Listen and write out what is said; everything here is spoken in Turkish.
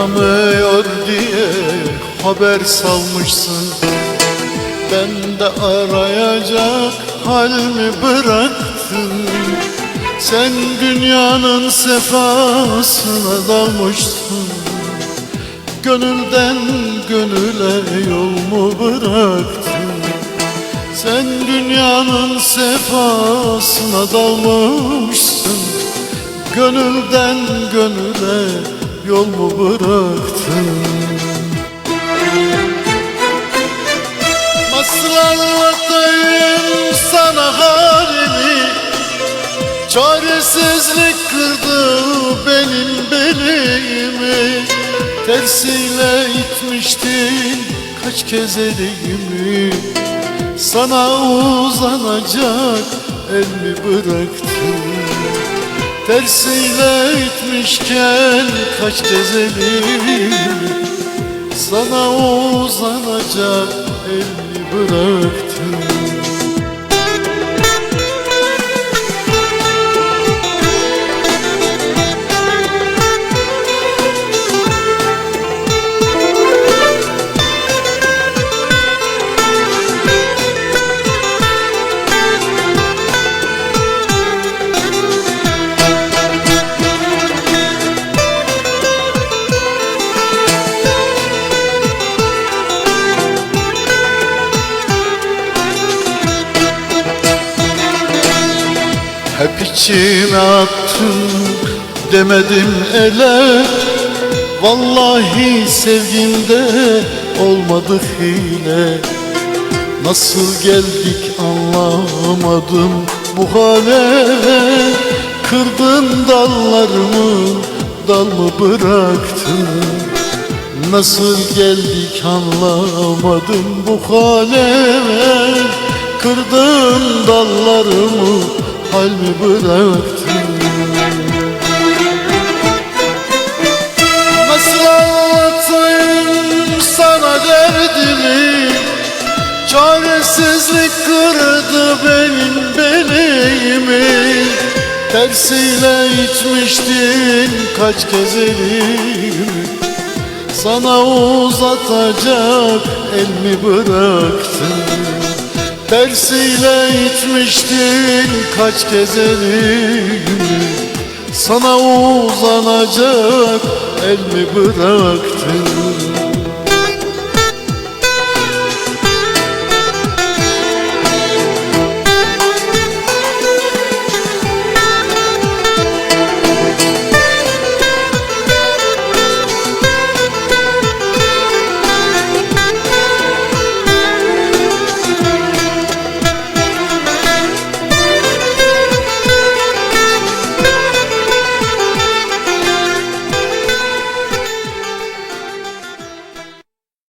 aramıyor diye haber salmışsın. Ben de arayacak hal mi bıraktın Sen dünyanın sefasına dalmışsın. Gönülden gönüle yol mu bıraktın? Sen dünyanın sefasına dalmışsın. Gönülden gönüle yol mu bıraktın? Masrarlatayım sana halimi Çaresizlik kırdı benim belimi. Tersiyle itmiştin kaç kez elimi. Sana uzanacak el mi bıraktın Tersiyle itmişken kaç kez elimi Sana uzanacak el mi Hep içime attın demedim ele. Vallahi sevgimde olmadı hile Nasıl geldik anlamadım bu hale. Kırdın dallarımı dal mı bıraktın? Nasıl geldik anlamadım bu hale. Kırdın dallarımı hal mi bıraktın Nasıl anlatayım sana derdimi Çaresizlik kırdı benim beleğimi Tersiyle içmiştin kaç kez elimi. Sana uzatacak el mi bıraktın Tersiyle itmiştin kaç kez elimi. Sana uzanacak el mi bıraktın